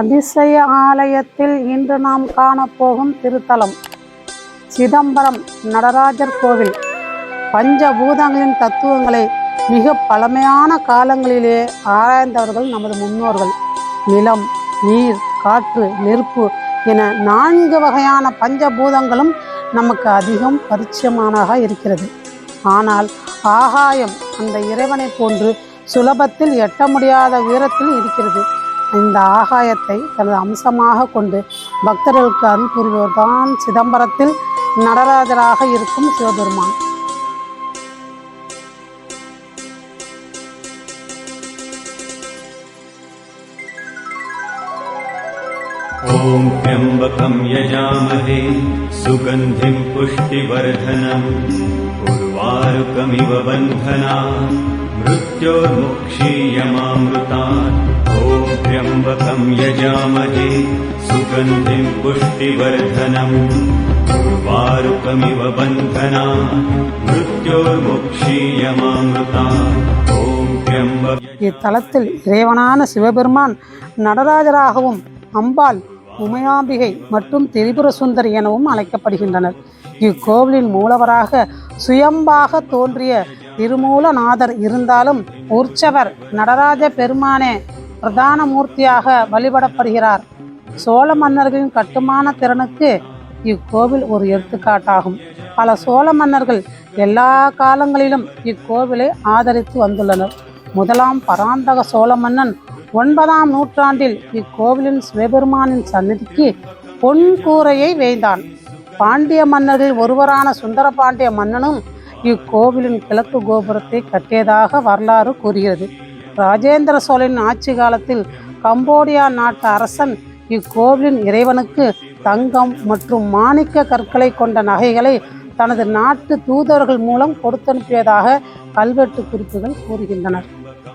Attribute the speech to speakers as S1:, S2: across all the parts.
S1: அதிசய ஆலயத்தில் இன்று நாம் காணப்போகும் திருத்தலம். சிதம்பரம் நடராஜர் கோவில். பஞ்சபூதங்களின் தத்துவங்களை மிக பழமையான காலங்களிலே ஆராய்ந்தவர்கள் நமது முன்னோர்கள். நிலம் நீர் காற்று நெருப்பு என நான்கு வகையான பஞ்சபூதங்களும் நமக்கு அதிகம் பரிச்சயமானதாக இருக்கிறது. ஆனால் ஆகாயம் அந்த இறைவனை போன்று சுலபத்தில் எட்ட முடியாத உயரத்தில் இருக்கிறது. இந்த ஆகாயத்தை தனது அம்சமாக கொண்டு பக்தர்களுக்கு அருள் புரிபவர்தான் சிதம்பரத்தில் நடராஜராக இருக்கும் சிவபெருமான்
S2: ॐ त्र्यम्बकं यजामहे सुगन्धिं पुष्टिवर्धनम् उर्वारुकमिव बन्धना मृत्योर्मुक्षीयमामृतात् ॐ त्र्यम्बकं यजामहे सुगन्धिं पुष्टिवर्धनम् उर्वारुकमिव बन्धना मृत्योर्मुक्षीयमामृतात् ॐ त्र्यम्बक
S1: இத்தலத்தில் இறைவனான சிவபெருமான் நடராஜராகவும் அம்பாள் உமையாம்பிகை மற்றும் திரிபுர சுந்தரி எனவும் அழைக்கப்படுகின்றனர் இக்கோவிலின் மூலவராக சுயம்பாக தோன்றிய திருமூலநாதர் இருந்தாலும் உற்சவர் நடராஜ பெருமானே பிரதான மூர்த்தியாக வழிபடப்படுகிறார். சோழ மன்னர்களின் கட்டுமான திறனுக்கு இக்கோவில் ஒரு எடுத்துக்காட்டாகும். பல சோழ மன்னர்கள் எல்லா காலங்களிலும் இக்கோவிலை ஆதரித்து வந்துள்ளனர். முதலாம் பராந்தக சோழ மன்னன் ஒன்பதாம் நூற்றாண்டில் இக்கோவிலின் சிவபெருமானின் சந்நிதிக்கு பொன் கூரையை வேய்ந்தான். பாண்டிய மன்னரில் ஒருவரான சுந்தர பாண்டிய மன்னனும் இக்கோவிலின் கிழக்கு கோபுரத்தை கட்டியதாக வரலாறு கூறுகிறது. ராஜேந்திர சோழனின் ஆட்சி காலத்தில் கம்போடியா நாட்டு அரசன் இக்கோவிலின் இறைவனுக்கு தங்கம் மற்றும் மாணிக்க கற்களை கொண்ட நகைகளை தனது நாட்டு தூதர்கள் மூலம் கொடுத்தனுப்பியதாக கல்வெட்டு குறிப்புகள் கூறுகின்றனர்.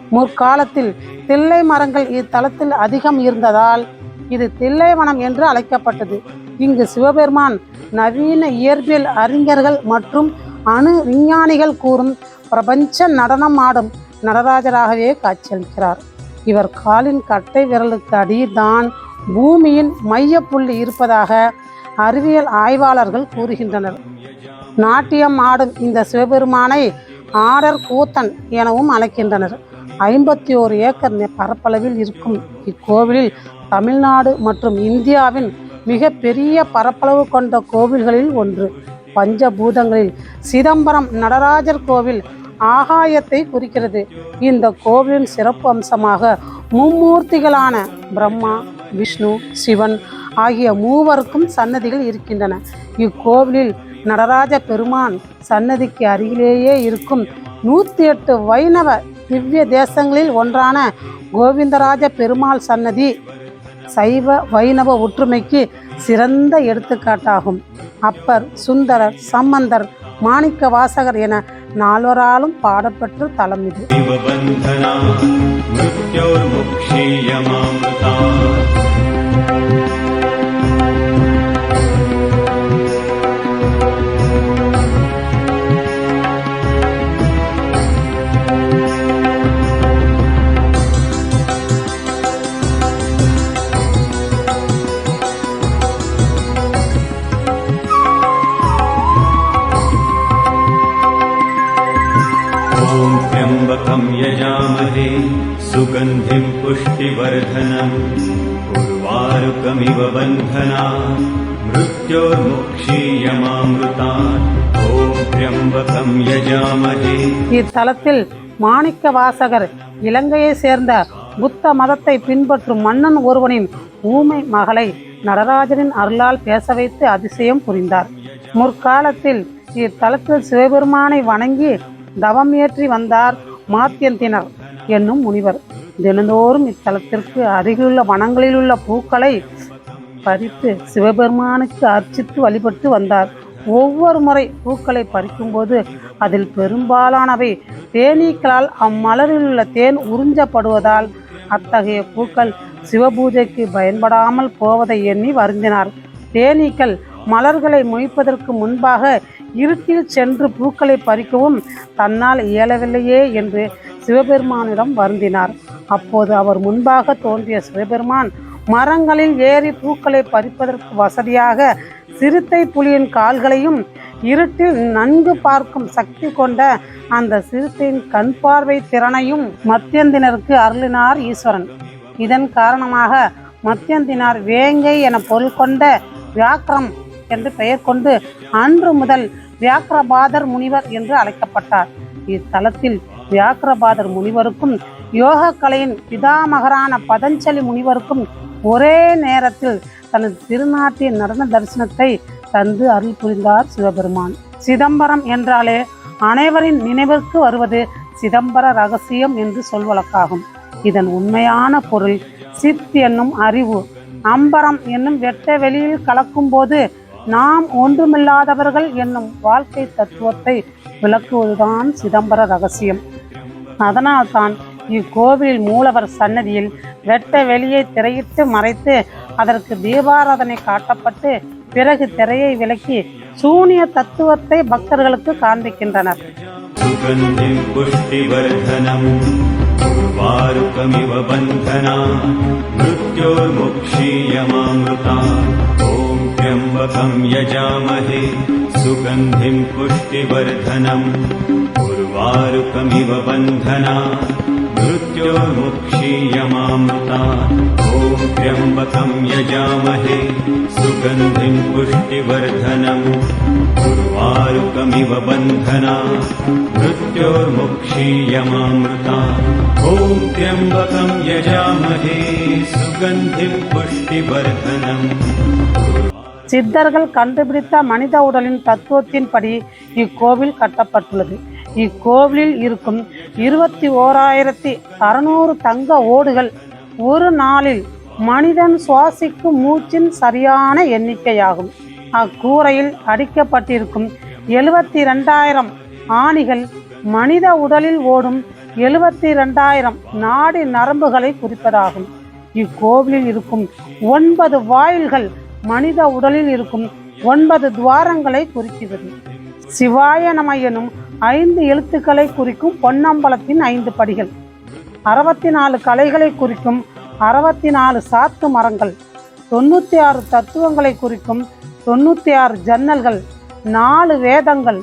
S1: முற்காலத்தில் தில்லை மரங்கள் இத்தலத்தில் அதிகம் இருந்ததால் இது தில்லைவனம் என்று அழைக்கப்பட்டது. இங்கு சிவபெருமான் நவீன இயற்பியல் அறிஞர்கள் மற்றும் அணு விஞ்ஞானிகள் கூறும் பிரபஞ்ச நடனம் ஆடும் நடராஜராகவே காட்சியளிக்கிறார். இவர் காலின் கட்டை விரலுக்கு அடியில்தான் பூமியின் மையப்புள்ளி இருப்பதாக அறிவியல் ஆய்வாளர்கள் கூறுகின்றனர். நாட்டியம் ஆடும் இந்த சிவபெருமானை ஆடர் கூத்தன் எனவும் அழைக்கின்றனர். ஐம்பத்தி ஓரு ஏக்கர் பரப்பளவில் இருக்கும் இக்கோவிலில் தமிழ்நாடு மற்றும் இந்தியாவின் மிக பெரிய பரப்பளவு கொண்ட கோவில்களில் ஒன்று. பஞ்சபூதங்களில் சிதம்பரம் நடராஜர் கோவில் ஆகாயத்தை குறிக்கிறது. இந்த கோவிலின் சிறப்பு அம்சமாக மும்மூர்த்திகளான பிரம்மா விஷ்ணு சிவன் ஆகிய மூவருக்கும் சன்னதிகள் இருக்கின்றன. இக்கோவிலில் நடராஜ பெருமான் சன்னதிக்கு அருகிலேயே இருக்கும் நூற்றி எட்டு வைணவ திவ்ய தேசங்களில் ஒன்றான கோவிந்தராஜ பெருமாள் சன்னதி சைவ வைணவ ஒற்றுமைக்கு சிறந்த எடுத்துக்காட்டாகும். அப்பர் சுந்தரர் சம்பந்தர் மாணிக்க வாசகர் என நால்வராலும் பாடப்பெற்ற தலம் இது.
S2: इव बन्धना मृत्योर्मुक्षीयमामृता ॐ त्र्यम्बकं यजामहे सुगन्धिं पुष्टिवर्धनम् उर्वारुकमिव बन्धना मृत्योर्मुक्षीयमामृतात् ॐ त्र्यम्बकं यजामहे
S1: இத்தலத்தில் மாணிக்க வாசகர் இலங்கையை சேர்ந்த புத்த மதத்தை பின்பற்றும் மன்னன் ஒருவனின் ஊமை மகளை நடராஜனின் அருளால் பேச வைத்து அதிசயம் புரிந்தார் முற்காலத்தில் இத்தலத்தில் சிவபெருமானை வணங்கி தவம் ஏற்றி வந்தார் மாத்தியந்தினர் என்னும் முனிவர். தினந்தோறும் இத்தலத்திற்கு அருகிலுள்ள வனங்களிலுள்ள பூக்களை பறித்து சிவபெருமானுக்கு அர்ச்சித்து வழிபட்டு வந்தார். ஒவ்வொரு முறை பூக்களை பறிக்கும்போது அதில் பெரும்பாலானவை தேனீக்களால் அம்மலரில் உள்ள தேன் உறிஞ்சப்படுவதால் அத்தகைய பூக்கள் சிவபூஜைக்கு பயன்படாமல் போவதை எண்ணி வருந்தினார். தேனீக்கள் மலர்களை மொய்ப்பதற்கு முன்பாக இருட்டில் சென்று பூக்களை பறிக்கவும் தன்னால் இயலவில்லையே என்று சிவபெருமானிடம் வருந்தினார். அப்போது அவர் முன்பாக தோன்றிய சிவபெருமான் மரங்களில் ஏறி பூக்களை பறிப்பதற்கு வசதியாக சிறுத்தை புலியின் கால்களையும் இருட்டில் நன்கு பார்க்கும் சக்தி கொண்ட அந்த சிறுத்தையின் கண் பார்வை திறனையும் மத்தியந்தினருக்கு அருளினார் ஈஸ்வரன். இதன் காரணமாக மத்தியந்தினார் வேங்கை என பொருள் கொண்ட வியாக்கிரம் என்று பெயர் கொண்டு அன்று முதல் வியாக்கிரபாதர் முனிவர் என்று அழைக்கப்பட்டார். இத்தலத்தில் வியாக்கிரபாதர் முனிவருக்கும் யோக கலையின் பிதாமகரான பதஞ்சலி முனிவருக்கும் ஒரே நேரத்தில் தனது திருநாட்டின் நடன தரிசனத்தை தந்து அருள் புரிந்தார் சிவபெருமான். சிதம்பரம் என்றாலே அனைவரின் நினைவிற்கு வருவது சிதம்பர ரகசியம் என்று சொல்வழக்காகும். இதன் உண்மையான பொருள் சித் என்னும் அறிவு. அம்பரம் என்னும் வெட்ட வெளியில் கலக்கும்போது நாம் ஒன்றுமில்லாதவர்கள் என்னும் வாழ்க்கை தத்துவத்தை விளக்குவதுதான் சிதம்பர ரகசியம். அதனால்தான் இக்கோவிலில் மூலவர் சன்னதியில் வெட்ட வெளியை திரையிட்டு மறைத்து அதற்கு தீபாராதனை காட்டப்பட்டு பிறகு திரையை விலக்கி சூனிய தத்துவத்தை பக்தர்களுக்கு காண்பிக்கின்றனர்.
S2: ஓம் त्र्यम्बकम् यजामहे सुगन्धिम् पुष्टिवर्धनम् उर्वारुकमिव बन्धना मृत्योर्मुक्षीयमामृता ॐ त्र्यम्बकम् यजामहे सुगन्धिम् पुष्टिवर्धनम् उर्वारुकमिव बन्धना मृत्योर्मुक्षीयमामृता ॐ त्र्यम्बकम् यजामहे सुगन्धिम् पुष्टिवर्धनम्
S1: சித்தர்கள் கண்டுபிடித்த மனித உடலின் தத்துவத்தின்படி இக்கோவில் கட்டப்பட்டுள்ளது. இக்கோவிலில் இருக்கும் இருபத்தி ஓராயிரத்தி அறுநூறு தங்க ஓடுகள் ஒரு நாளில் மனிதன் சுவாசிக்கும் மூச்சின் சரியான எண்ணிக்கையாகும். அக்கூரையில் அடிக்கப்பட்டிருக்கும் எழுபத்தி ரெண்டாயிரம் ஆணிகள் மனித உடலில் ஓடும் எழுபத்தி ரெண்டாயிரம் நாடி நரம்புகளை குறிப்பதாகும். இக்கோவிலில் இருக்கும் ஒன்பது வாயில்கள் மனித உடலில் இருக்கும் ஒன்பது துவாரங்களை குறிக்கிறது. சிவாய நம எனும் ஐந்து எழுத்துக்களை குறிக்கும் பொன்னம்பலத்தின் ஐந்து படிகள். அறுபத்தி நாலு கலைகளை குறிக்கும் அறுபத்தி நாலு சாத்து மரங்கள். தொண்ணூற்றி ஆறு தத்துவங்களை குறிக்கும் தொண்ணூற்றி ஆறு ஜன்னல்கள். நாலு வேதங்கள்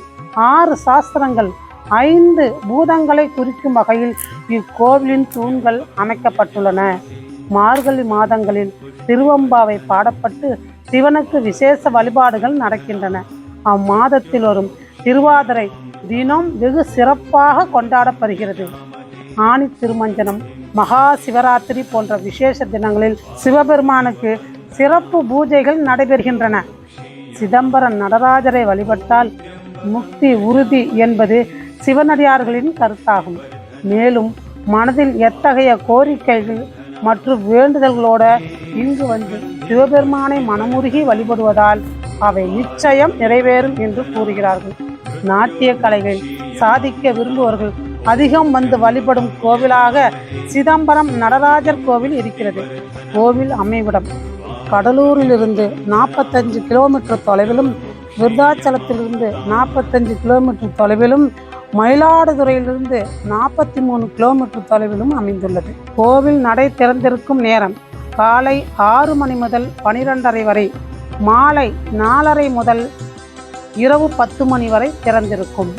S1: ஆறு சாஸ்திரங்கள் ஐந்து பூதங்களை குறிக்கும் வகையில் இக்கோவிலின் தூண்கள் அமைக்கப்பட்டுள்ளன. மார்கழி மாதங்களில் திருவம்பாவை பாடப்பட்டு சிவனுக்கு விசேஷ வழிபாடுகள் நடக்கின்றன. அம்மாதத்தில் வரும் திருவாதிரை தினம் வெகு சிறப்பாக கொண்டாடப்படுகிறது. ஆணி திருமஞ்சனம் மகா சிவராத்திரி போன்ற விசேஷ தினங்களில் சிவபெருமானுக்கு சிறப்பு பூஜைகள் நடைபெறுகின்றன. சிதம்பரம் நடராஜரை வழிபட்டால் முக்தி உறுதி என்பது சிவனடியார்களின் கருத்தாகும். மேலும் மனதில் எத்தகைய கோரிக்கைகள் மற்றும் வேண்டுதல்களோட இங்கு வந்து சிவபெருமானை மனமுருகி வழிபடுவதால் அவை நிச்சயம் நிறைவேறும் என்று கூறுகிறார்கள். நாட்டிய கலைகள் சாதிக்க விரும்புவர்கள் அதிகம் வந்து வழிபடும் கோவிலாக சிதம்பரம் நடராஜர் கோவில் இருக்கிறது. கோவில் அமைவிடம் கடலூரிலிருந்து நாற்பத்தஞ்சு கிலோமீட்டர் தொலைவிலும் விருத்தாச்சலத்திலிருந்து நாற்பத்தஞ்சு கிலோமீட்டர் தொலைவிலும் மயிலாடுதுறையிலிருந்து நாற்பத்தி மூணு கிலோமீட்டர் தொலைவிலும் அமைந்துள்ளது. கோவில் நடை திறந்திருக்கும் நேரம் காலை ஆறு மணி முதல் பனிரெண்டரை வரை மாலை நாலரை முதல் இரவு பத்து மணி வரை திறந்திருக்கும்.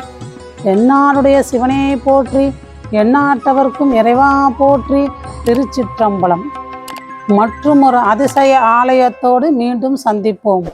S1: என்னாருடைய சிவனையை போற்றி எண்ணாட்டவர்க்கும் இறைவா போற்றி திருச்சிற்றம்பலம். மற்றும் ஒரு அதிசய ஆலயத்தோடு மீண்டும் சந்திப்போம்.